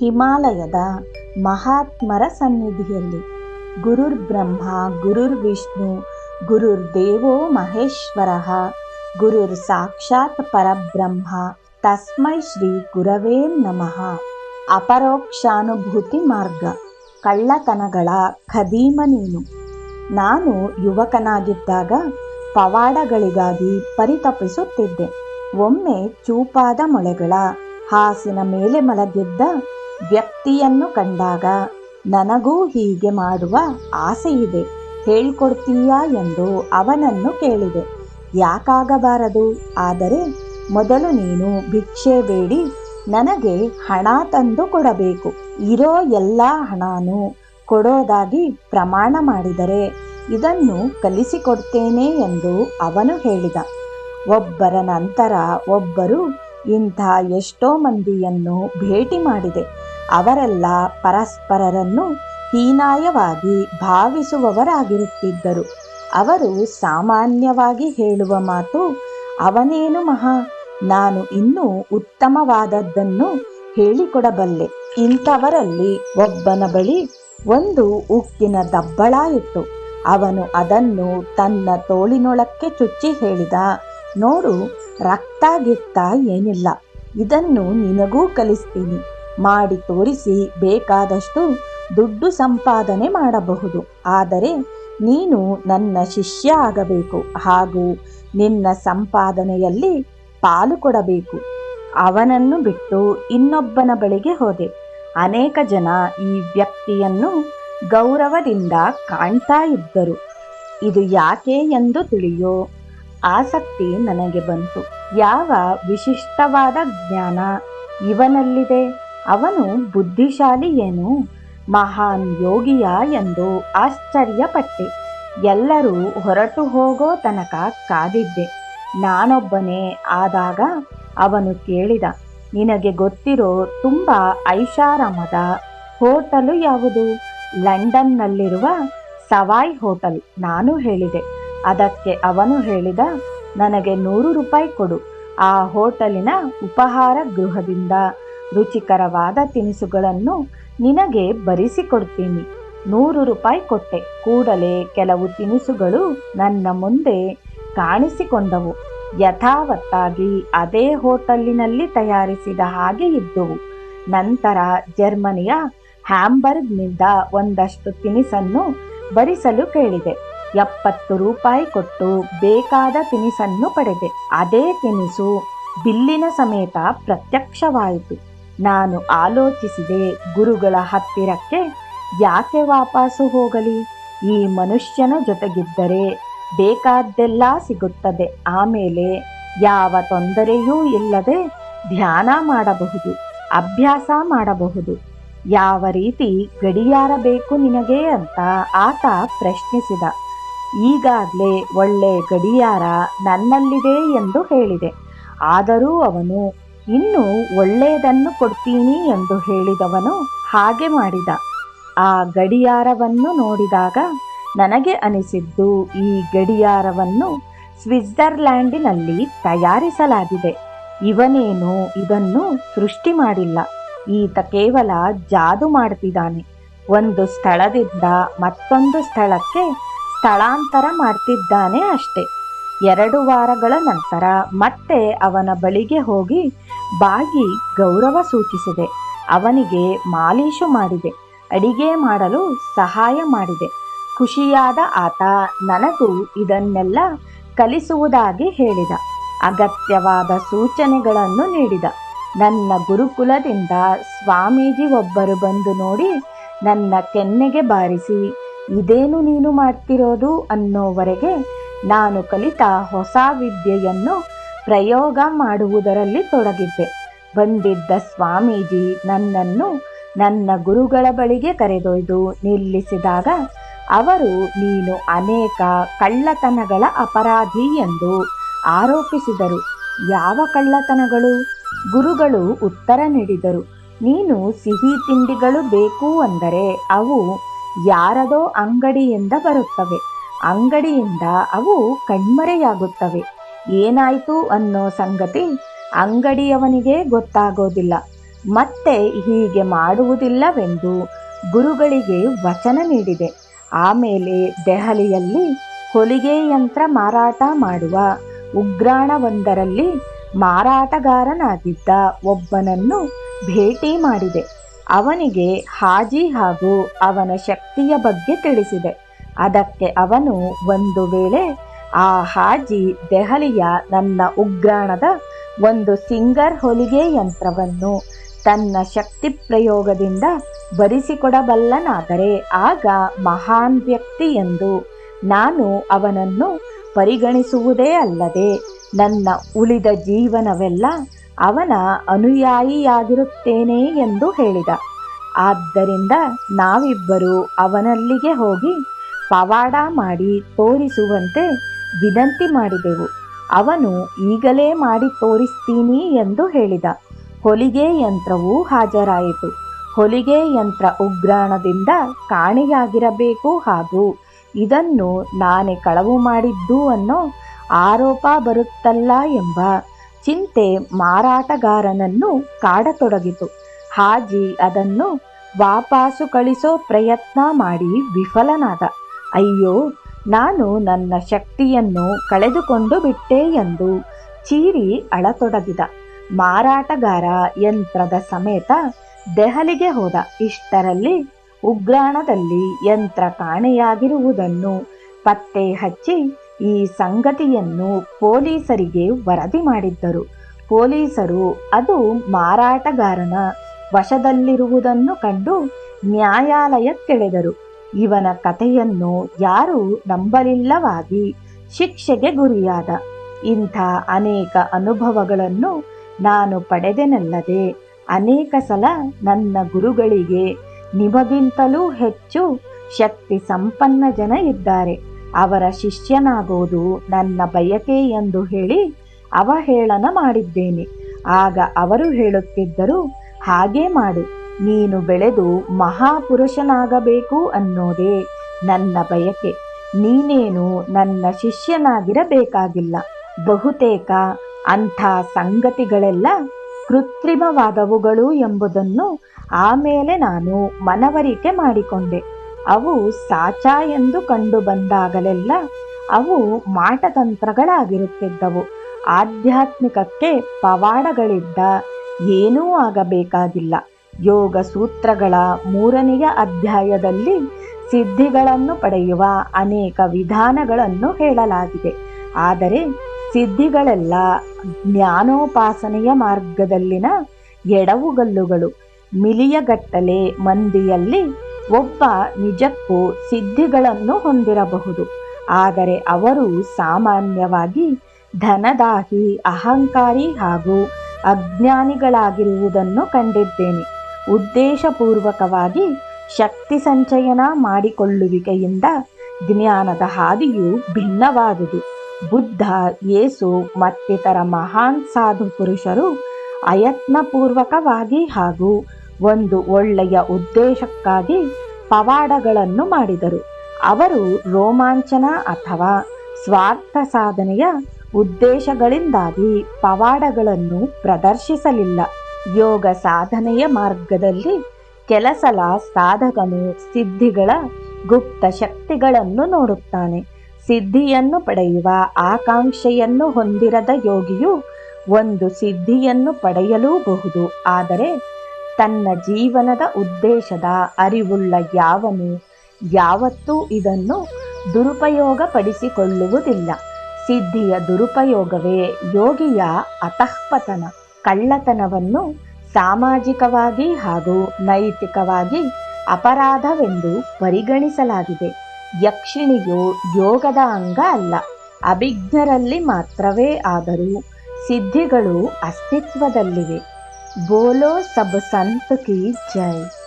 ಹಿಮಾಲಯದ ಮಹಾತ್ಮರ ಸನ್ನಿಧಿಯಲ್ಲಿ. ಗುರುರ್ ಬ್ರಹ್ಮ, ಗುರುರ್ ವಿಷ್ಣು, ಗುರುರ್ ದೇವೋ ಮಹೇಶ್ವರ, ಗುರುರ್ ಸಾಕ್ಷಾತ್ ಪರಬ್ರಹ್ಮ, ತಸ್ಮೈ ಶ್ರೀ ಗುರವೇ ನಮಃ. ಅಪರೋಕ್ಷಾನುಭೂತಿ ಮಾರ್ಗ, ಕಳ್ಳತನಗಳ ಖದೀಮ ನೀನು. ನಾನು ಯುವಕನಾಗಿದ್ದಾಗ ಪವಾಡಗಳಿಗಾಗಿ ಪರಿತಪಿಸುತ್ತಿದ್ದೆ. ಒಮ್ಮೆ ಚೂಪಾದ ಮೊಳೆಗಳ ಹಾಸಿನ ಮೇಲೆ ಮಲಗಿದ್ದ ವ್ಯಕ್ತಿಯನ್ನು ಕಂಡಾಗ ನನಗೂ ಹೀಗೆ ಮಾಡುವ ಆಸೆಯಿದೆ. ಹೇಳ್ಕೊಡ್ತೀಯಾ ಎಂದು ಅವನನ್ನು ಕೇಳಿದೆ. ಯಾಕಾಗಬಾರದು? ಆದರೆ ಮೊದಲು ನೀನು ಭಿಕ್ಷೆ ಬೇಡಿ, ನನಗೆ ಹಣ ತಂದು ಕೊಡಬೇಕು. ಇರೋ ಎಲ್ಲ ಹಣಾನು ಕೊಡೋದಾಗಿ ಪ್ರಮಾಣ ಮಾಡಿದರೆ ಇದನ್ನು ಕಲಿಸಿಕೊಡ್ತೇನೆ ಎಂದು ಅವನು ಹೇಳಿದ. ಒಬ್ಬರ ನಂತರ ಒಬ್ಬರು ಇಂಥ ಎಷ್ಟೋ ಮಂದಿಯನ್ನು ಭೇಟಿ ಮಾಡಿದೆ. ಅವರೆಲ್ಲ ಪರಸ್ಪರರನ್ನು ಹೀನಾಯವಾಗಿ ಭಾವಿಸುವವರಾಗಿರುತ್ತಿದ್ದರು. ಅವರು ಸಾಮಾನ್ಯವಾಗಿ ಹೇಳುವ ಮಾತು, ಅವನೇನು ಮಹಾ, ನಾನು ಇನ್ನೂ ಉತ್ತಮವಾದದ್ದನ್ನು ಹೇಳಿಕೊಡಬಲ್ಲೆ. ಇಂಥವರಲ್ಲಿ ಒಬ್ಬನ ಬಳಿ ಒಂದು ಉಕ್ಕಿನ ದಬ್ಬಳ ಇತ್ತು. ಅವನು ಅದನ್ನು ತನ್ನ ತೋಳಿನೊಳಕ್ಕೆ ಚುಚ್ಚಿ ಹೇಳಿದ, ನೋಡು, ರಕ್ತ ಏನಿಲ್ಲ. ಇದನ್ನು ನಿನಗೂ ಕಲಿಸ್ತೀನಿ. ಮಾಡಿ ತೋರಿಸಿ ಬೇಕಾದಷ್ಟು ದುಡ್ಡು ಸಂಪಾದನೆ ಮಾಡಬಹುದು. ಆದರೆ ನೀನು ನನ್ನ ಶಿಷ್ಯ ಆಗಬೇಕು ಹಾಗೂ ನಿನ್ನ ಸಂಪಾದನೆಯಲ್ಲಿ ಪಾಲು ಕೊಡಬೇಕು. ಅವನನ್ನು ಬಿಟ್ಟು ಇನ್ನೊಬ್ಬನ ಬಳಿಗೆ ಹೋದೆ. ಅನೇಕ ಜನ ಈ ವ್ಯಕ್ತಿಯನ್ನು ಗೌರವದಿಂದ ಕಾಣ್ತಾ ಇದ್ದರು. ಇದು ಯಾಕೆ ಎಂದು ತಿಳಿಯೋ ಆಸಕ್ತಿ ನನಗೆ ಬಂತು. ಯಾವ ವಿಶಿಷ್ಟವಾದ ಜ್ಞಾನ ಇವನಲ್ಲಿದೆ? ಅವನು ಬುದ್ಧಿಶಾಲಿ ಏನು? ಮಹಾನ್ ಯೋಗಿಯ ಎಂದು ಆಶ್ಚರ್ಯಪಟ್ಟೆ. ಎಲ್ಲರೂ ಹೊರಟು ಹೋಗೋ ತನಕ ಕಾದಿದ್ದೆ. ನಾನೊಬ್ಬನೇ ಆದಾಗ ಅವನು ಕೇಳಿದ, ನಿನಗೆ ಗೊತ್ತಿರೋ ತುಂಬ ಐಷಾರಾಮದ ಹೋಟಲು ಯಾವುದು? ಲಂಡನ್ನಲ್ಲಿರುವ ಸವಾಯ್ ಹೋಟಲ್, ನಾನು ಹೇಳಿದೆ. ಅದಕ್ಕೆ ಅವನು ಹೇಳಿದ, ನನಗೆ ನೂರು ರೂಪಾಯಿ ಕೊಡು. ಆ ಹೋಟಲಿನ ಉಪಹಾರ ಗೃಹದಿಂದ. ರುಚಿಕರವಾದ ತಿನಿಸುಗಳನ್ನು ನಿನಗೆ ಬರಿಸಿಕೊಡ್ತೀನಿ. ನೂರು ರೂಪಾಯಿ ಕೊಟ್ಟೆ. ಕೂಡಲೇ ಕೆಲವು ತಿನಿಸುಗಳು ನನ್ನ ಮುಂದೆ ಕಾಣಿಸಿಕೊಂಡವು. ಯಥಾವತ್ತಾಗಿ ಅದೇ ಹೋಟೆಲಿನಲ್ಲಿ ತಯಾರಿಸಿದ ಹಾಗೆ ಇದ್ದುವು. ನಂತರ ಜರ್ಮನಿಯ ಹ್ಯಾಂಬರ್ಗ್ನಿಂದ ಒಂದಷ್ಟು ತಿನಿಸನ್ನು ಬರಿಸಲು ಕೇಳಿದೆ. ಎಪ್ಪತ್ತು ರೂಪಾಯಿ ಕೊಟ್ಟು ಬೇಕಾದ ತಿನಿಸನ್ನು ಪಡೆದೆ. ಅದೇ ತಿನಿಸು ಬಿಲ್ಲಿನ ಸಮೇತ ಪ್ರತ್ಯಕ್ಷವಾಯಿತು. ನಾನು ಆಲೋಚಿಸಿದೆ ಗುರುಗಳ ಹತ್ತಿರಕ್ಕೆ. ಯಾಕೆ ವಾಪಸ್ಸು ಹೋಗಲಿ? ಈ ಮನುಷ್ಯನ ಜೊತೆಗಿದ್ದರೆ ಬೇಕಾದ್ದೆಲ್ಲ ಸಿಗುತ್ತದೆ. ಆಮೇಲೆ ಯಾವ ತೊಂದರೆಯೂ ಇಲ್ಲದೆ ಧ್ಯಾನ ಮಾಡಬಹುದು, ಅಭ್ಯಾಸ ಮಾಡಬಹುದು. ಯಾವ ರೀತಿ ಗಡಿಯಾರ ಬೇಕು ನಿನಗೆ ಅಂತ ಆತ ಪ್ರಶ್ನಿಸಿದ. ಈಗಾಗಲೇ ಒಳ್ಳೆ ಗಡಿಯಾರ ನನ್ನಲ್ಲಿದೆ ಎಂದು ಹೇಳಿದೆ. ಆದರೂ ಅವನು ಇನ್ನು ಒಳ್ಳೆಯದನ್ನು ಕೊಡ್ತೀನಿ ಎಂದು ಹೇಳಿದವನು ಹಾಗೆ ಮಾಡಿದ. ಆ ಗಡಿಯಾರವನ್ನು ನೋಡಿದಾಗ ನನಗೆ ಅನಿಸಿದ್ದು ಈ ಗಡಿಯಾರವನ್ನು ಸ್ವಿಟ್ಜರ್ಲ್ಯಾಂಡಿನಲ್ಲಿ ತಯಾರಿಸಲಾಗಿದೆ. ಇವನೇನು ಇದನ್ನು ಸೃಷ್ಟಿ ಮಾಡಿಲ್ಲ. ಈತ ಕೇವಲ ಜಾದು ಮಾಡ್ತಿದ್ದಾನೆ. ಒಂದು ಸ್ಥಳದಿಂದ ಮತ್ತೊಂದು ಸ್ಥಳಕ್ಕೆ ಸ್ಥಳಾಂತರ ಮಾಡ್ತಿದ್ದಾನೆ ಅಷ್ಟೆ. ಎರಡು ವಾರಗಳ ನಂತರ ಮತ್ತೆ ಅವನ ಬಳಿಗೆ ಹೋಗಿ ಬಾಗಿ ಗೌರವ ಸೂಚಿಸಿದೆ. ಅವನಿಗೆ ಮಾಲೀಶು ಮಾಡಿದೆ. ಅಡಿಗೆ ಮಾಡಲು ಸಹಾಯ ಮಾಡಿದೆ. ಖುಷಿಯಾದ ಆತ ನನಗೂ ಇದನ್ನೆಲ್ಲ ಕಲಿಸುವುದಾಗಿ ಹೇಳಿದ. ಅಗತ್ಯವಾದ ಸೂಚನೆಗಳನ್ನು ನೀಡಿದ. ನನ್ನ ಗುರುಕುಲದಿಂದ ಸ್ವಾಮೀಜಿ ಒಬ್ಬರು ಬಂದು ನೋಡಿ ನನ್ನ ಕೆನ್ನೆಗೆ ಬಾರಿಸಿ, ಇದೇನು ನೀನು ಮಾಡ್ತಿರೋದು ಅನ್ನೋವರೆಗೆ ನಾನು ಕಲಿತ ಹೊಸ ವಿದ್ಯೆಯನ್ನು ಪ್ರಯೋಗ ಮಾಡುವುದರಲ್ಲಿ ತೊಡಗಿದ್ದೆ. ಬಂದಿದ್ದ ಸ್ವಾಮೀಜಿ ನನ್ನನ್ನು ನನ್ನ ಗುರುಗಳ ಬಳಿಗೆ ಕರೆದೊಯ್ದು ನಿಲ್ಲಿಸಿದಾಗ, ಅವರು, ನೀನು ಅನೇಕ ಕಳ್ಳತನಗಳ ಅಪರಾಧಿ ಎಂದು ಆರೋಪಿಸಿದರು. ಯಾವ ಕಳ್ಳತನಗಳು? ಗುರುಗಳು ಉತ್ತರ ನೀಡಿದರು. ನೀನು ಸಿಹಿ ತಿಂಡಿಗಳು ಬೇಕು ಅಂದರೆ ಅವು ಯಾರದೋ ಅಂಗಡಿಯಿಂದ ಬರುತ್ತವೆ. ಅಂಗಡಿಯಿಂದ ಅವು ಕಣ್ಮರೆಯಾಗುತ್ತವೆ. ಏನಾಯಿತು ಅನ್ನೋ ಸಂಗತಿ ಅಂಗಡಿಯವನಿಗೆ ಗೊತ್ತಾಗೋದಿಲ್ಲ. ಮತ್ತೆ ಹೀಗೆ ಮಾಡುವುದಿಲ್ಲವೆಂದು ಗುರುಗಳಿಗೆ ವಚನ ನೀಡಿದೆ. ಆಮೇಲೆ ದೆಹಲಿಯಲ್ಲಿ ಹೊಲಿಗೆ ಯಂತ್ರ ಮಾರಾಟ ಮಾಡುವ ಉಗ್ರಾಣವೊಂದರಲ್ಲಿ ಮಾರಾಟಗಾರನಾಗಿದ್ದ ಒಬ್ಬನನ್ನು ಭೇಟಿ ಮಾಡಿದೆ. ಅವನಿಗೆ ಹಾಜಿ ಹಾಗೂ ಅವನ ಶಕ್ತಿಯ ಬಗ್ಗೆ ತಿಳಿಸಿದೆ. ಅದಕ್ಕೆ ಅವನು ಒಂದು ವೇಳೆ ಆ ಹಾಜಿ ದೆಹಲಿಯ ನನ್ನ ಉಗ್ರಾಣದ ಒಂದು ಸಿಂಗರ್ ಹೊಲಿಗೆ ಯಂತ್ರವನ್ನು ತನ್ನ ಶಕ್ತಿ ಪ್ರಯೋಗದಿಂದ ಭರಿಸಿಕೊಡಬಲ್ಲನಾದರೆ ಆಗ ಮಹಾನ್ ವ್ಯಕ್ತಿ ಎಂದು ನಾನು ಅವನನ್ನು ಪರಿಗಣಿಸುವುದೇ ಅಲ್ಲದೆ ನನ್ನ ಉಳಿದ ಜೀವನವೆಲ್ಲ ಅವನ ಅನುಯಾಯಿಯಾಗಿರುತ್ತೇನೆ ಎಂದು ಹೇಳಿದ. ಆದ್ದರಿಂದ ನಾವಿಬ್ಬರು ಅವನಲ್ಲಿಗೆ ಹೋಗಿ ಪವಾಡ ಮಾಡಿ ತೋರಿಸುವಂತೆ ವಿನಂತಿ ಮಾಡಿದೆವು. ಅವನು, ಈಗಲೇ ಮಾಡಿ ತೋರಿಸ್ತೀನಿ ಎಂದು ಹೇಳಿದ. ಹೊಲಿಗೆ ಯಂತ್ರವು ಹಾಜರಾಯಿತು. ಹೊಲಿಗೆ ಯಂತ್ರ ಉಗ್ರಾಣದಿಂದ ಕಾಣೆಯಾಗಿರಬೇಕು ಹಾಗೂ ಇದನ್ನು ನಾನೇ ಕಳವು ಮಾಡಿದ್ದು ಅನ್ನೋ ಆರೋಪ ಬರುತ್ತಲ್ಲ ಎಂಬ ಚಿಂತೆ ಮಾರಾಟಗಾರನನ್ನು ಕಾಡತೊಡಗಿತು. ಹಾಜಿ ಅದನ್ನು ವಾಪಾಸು ಕಳಿಸೋ ಪ್ರಯತ್ನ ಮಾಡಿ ವಿಫಲನಾದ. ಅಯ್ಯೋ ನಾನು ನನ್ನ ಶಕ್ತಿಯನ್ನು ಕಳೆದುಕೊಂಡು ಬಿಟ್ಟೆ ಎಂದು ಚೀರಿ ಅಳತೊಡಗಿದ. ಮಾರಾಟಗಾರ ಯಂತ್ರದ ಸಮೇತ ದೆಹಲಿಗೆ ಹೋದ. ಇಷ್ಟರಲ್ಲಿ ಉಗ್ರಾಣದಲ್ಲಿ ಯಂತ್ರ ಕಾಣೆಯಾಗಿರುವುದನ್ನು ಪತ್ತೆ ಹಚ್ಚಿ ಈ ಸಂಗತಿಯನ್ನು ಪೊಲೀಸರಿಗೆ ವರದಿ ಮಾಡಿದ್ದರು. ಪೊಲೀಸರು ಅದು ಮಾರಾಟಗಾರನ ವಶದಲ್ಲಿರುವುದನ್ನು ಕಂಡು ನ್ಯಾಯಾಲಯಕ್ಕೆಳೆದರು. ಇವನ ಕಥೆಯನ್ನು ಯಾರೂ ನಂಬಲಿಲ್ಲವಾಗಿ ಶಿಕ್ಷೆಗೆ ಗುರಿಯಾದ ಇಂಥ ಅನೇಕ ಅನುಭವಗಳನ್ನು ನಾನು ಪಡೆದೆನಲ್ಲದೆ ಅನೇಕ ಸಲ ನನ್ನ ಗುರುಗಳಿಗೆ ನಿಮಗಿಂತಲೂ ಹೆಚ್ಚು ಶಕ್ತಿ ಸಂಪನ್ನ ಜನ ಇದ್ದಾರೆ. ಅವರ ಶಿಷ್ಯನಾಗುವುದು ನನ್ನ ಬಯಕೆ ಎಂದು ಹೇಳಿ ಅವಹೇಳನ ಮಾಡಿದ್ದೇನೆ. ಆಗ ಅವರು ಹೇಳುತ್ತಿದ್ದರು, ಹಾಗೇ ಮಾಡು. ನೀನು ಬೆಳೆದು ಮಹಾಪುರುಷನಾಗಬೇಕು ಅನ್ನೋದೇ ನನ್ನ ಬಯಕೆ. ನೀನೇನು ನನ್ನ ಶಿಷ್ಯನಾಗಿರಬೇಕಾಗಿಲ್ಲ. ಬಹುತೇಕ ಅಂಥ ಸಂಗತಿಗಳೆಲ್ಲ ಕೃತ್ರಿಮವಾದವುಗಳು ಎಂಬುದನ್ನು ಆಮೇಲೆ ನಾನು ಮನವರಿಕೆ ಮಾಡಿಕೊಂಡೆ. ಅವು ಸಾಚ ಎಂದು ಕಂಡು ಬಂದಾಗಲೆಲ್ಲ ಅವು ಮಾಟತಂತ್ರಗಳಾಗಿರುತ್ತಿದ್ದವು. ಆಧ್ಯಾತ್ಮಿಕಕ್ಕೆ ಪವಾಡಗಳಿದ್ದ ಏನೂ ಆಗಬೇಕಾಗಿಲ್ಲ. ಯೋಗ ಸೂತ್ರಗಳ ಮೂರನೆಯ ಅಧ್ಯಾಯದಲ್ಲಿ ಸಿದ್ಧಿಗಳನ್ನು ಪಡೆಯುವ ಅನೇಕ ವಿಧಾನಗಳನ್ನು ಹೇಳಲಾಗಿದೆ. ಆದರೆ ಸಿದ್ಧಿಗಳೆಲ್ಲ ಜ್ಞಾನೋಪಾಸನೆಯ ಮಾರ್ಗದಲ್ಲಿನ ಎಡವುಗಲ್ಲುಗಳು. ಮಿಲಿಯಗಟ್ಟಲೆ ಮಂದಿಯಲ್ಲಿ ಒಬ್ಬ ನಿಜಕ್ಕೂ ಸಿದ್ಧಿಗಳನ್ನು ಹೊಂದಿರಬಹುದು. ಆದರೆ ಅವರು ಸಾಮಾನ್ಯವಾಗಿ ಧನದಾಹಿ, ಅಹಂಕಾರಿ ಹಾಗೂ ಅಜ್ಞಾನಿಗಳಾಗಿರುವುದನ್ನು ಕಂಡಿದ್ದೇನೆ. ಉದ್ದೇಶಪೂರ್ವಕವಾಗಿ ಶಕ್ತಿ ಸಂಚಯನ ಮಾಡಿಕೊಳ್ಳುವಿಕೆಯಿಂದ ಜ್ಞಾನದ ಹಾದಿಯು ಭಿನ್ನವಾದುದು. ಬುದ್ಧ, ಯೇಸು ಮತ್ತಿತರ ಮಹಾನ್ ಸಾಧು ಪುರುಷರು ಅಯತ್ನಪೂರ್ವಕವಾಗಿ ಹಾಗೂ ಒಂದು ಒಳ್ಳೆಯ ಉದ್ದೇಶಕ್ಕಾಗಿ ಪವಾಡಗಳನ್ನು ಮಾಡಿದರು. ಅವರು ರೋಮಾಂಚನ ಅಥವಾ ಸ್ವಾರ್ಥ ಸಾಧನೆಯ ಉದ್ದೇಶಗಳಿಂದಾಗಿ ಪವಾಡಗಳನ್ನು ಪ್ರದರ್ಶಿಸಲಿಲ್ಲ. ಯೋಗ ಸಾಧನೆಯ ಮಾರ್ಗದಲ್ಲಿ ಕೆಲಸಲ ಸಾಧಕನು ಸಿದ್ಧಿಗಳ ಗುಪ್ತ ಶಕ್ತಿಗಳನ್ನು ನೋಡುತ್ತಾನೆ. ಸಿದ್ಧಿಯನ್ನು ಪಡೆಯುವ ಆಕಾಂಕ್ಷೆಯನ್ನು ಹೊಂದಿರದ ಯೋಗಿಯು ಒಂದು ಸಿದ್ಧಿಯನ್ನು ಪಡೆಯಲೂಬಹುದು. ಆದರೆ ತನ್ನ ಜೀವನದ ಉದ್ದೇಶದ ಅರಿವುಳ್ಳ ಯಾವನು ಯಾವತ್ತೂ ಇದನ್ನು ದುರುಪಯೋಗಪಡಿಸಿಕೊಳ್ಳುವುದಿಲ್ಲ. ಸಿದ್ಧಿಯ ದುರುಪಯೋಗವೇ ಯೋಗಿಯ ಅತಃಪತನ. ಕಳ್ಳತನವನ್ನು ಸಾಮಾಜಿಕವಾಗಿ ಹಾಗೂ ನೈತಿಕವಾಗಿ ಅಪರಾಧವೆಂದು ಪರಿಗಣಿಸಲಾಗಿದೆ. ಯಕ್ಷಿಣಿಯು ಯೋಗದ ಅಂಗ ಅಲ್ಲ, ಅಭಿಜ್ಞರಲ್ಲಿ ಮಾತ್ರವೇ ಆದರೂ ಸಿದ್ಧಿಗಳು ಅಸ್ತಿತ್ವದಲ್ಲಿವೆ. ಬೋಲೋ ಸಬ್ ಸಂತ ಕಿ ಜೈ.